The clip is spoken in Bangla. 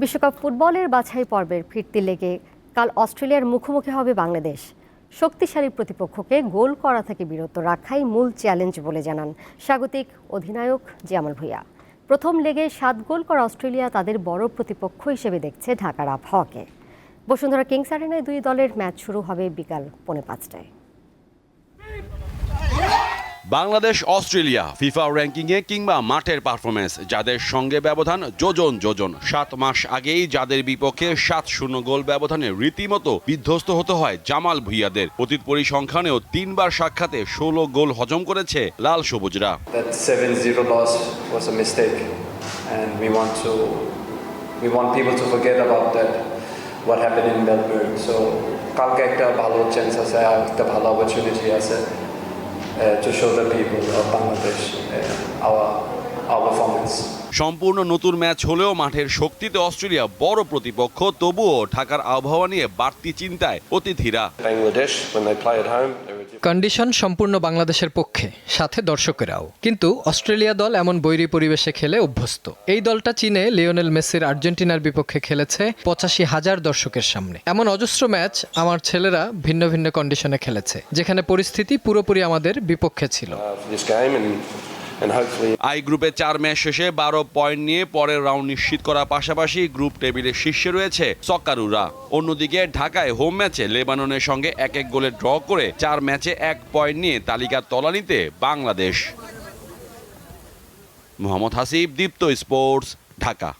বিশ্বকাপ ফুটবলের বাছাই পর্বের ফিরতি লেগে কাল অস্ট্রেলিয়ার মুখোমুখি হবে বাংলাদেশ। শক্তিশালী প্রতিপক্ষকে গোল করা থেকে বিরত রাখাই মূল চ্যালেঞ্জ বলে জানান স্বাগতিক অধিনায়ক জিয়ামল ভুইয়া। প্রথম লেগে সাত গোল করা অস্ট্রেলিয়া তাদের বড় প্রতিপক্ষ হিসেবে দেখছে ঢাকার আবহাওয়াকে। বসুন্ধরা কিংস আরেনায় দুই দলের ম্যাচ শুরু হবে বিকাল পৌনে পাঁচটায়। বাংলাদেশ অস্ট্রেলিয়া ফিফা র্যাঙ্কিংয়ে কিংবা মাঠের পারফরমেন্স যাদের সঙ্গে ব্যবধান যোজন যোজন। সাত মাস আগেই যাদের বিপক্ষে সাত শূন্য গোল ব্যবধানে রীতিমতো বিধ্বস্ত হতে হয় জামাল ভুইয়াদের। অতীত পরিসংখ্যানেও তিনবার সাক্ষাতে ষোলো গোল হজম করেছে লাল সবুজরা। That 7-0 loss was a mistake, and we want to we want people to forget about that what happened in Melbourne. So কালকে একটা ভালো চান্স আছে একটা ভালো অপরচুনিটি আছে। To show the people of Bangladesh uh, our our performance. সম্পূর্ণ নতুন ম্যাচ হলেও মাঠের শক্তিতে অস্ট্রেলিয়া বড় প্রতিপক্ষ তবুও ঢাকার আবহাওয়া নিয়ে বাড়তি চিন্তায় অতিথিরা কন্ডিশন সম্পূর্ণ বাংলাদেশের পক্ষে, সাথে দর্শকেরাও। কিন্তু অস্ট্রেলিয়া দল এমন বৈরী পরিবেশে খেলে অভ্যস্ত। এই দলটা চীনে লিওনেল মেসির আর্জেন্টিনার বিপক্ষে খেলেছে পঁচাশি হাজার দর্শকের সামনে। এমন অজস্র ম্যাচ আমার ছেলেরা ভিন্ন ভিন্ন কন্ডিশনে খেলেছে, যেখানে পরিস্থিতি পুরোপুরি আমাদের বিপক্ষে ছিল। আই গ্রুপে চার ম্যাচ শেষে বারো পয়েন্ট নিয়ে পরের রাউন্ড নিশ্চিত করার পাশাপাশি গ্রুপ টেবিলের শীর্ষে রয়েছে সকারুরা। অন্যদিকে ঢাকায় হোম ম্যাচে লেবাননের সঙ্গে এক এক গোলে ড্র করে চার ম্যাচে এক পয়েন্ট নিয়ে তালিকার তলানিতে বাংলাদেশ। মোহাম্মদ হাসিব, দীপ্ত স্পোর্টস, ঢাকা।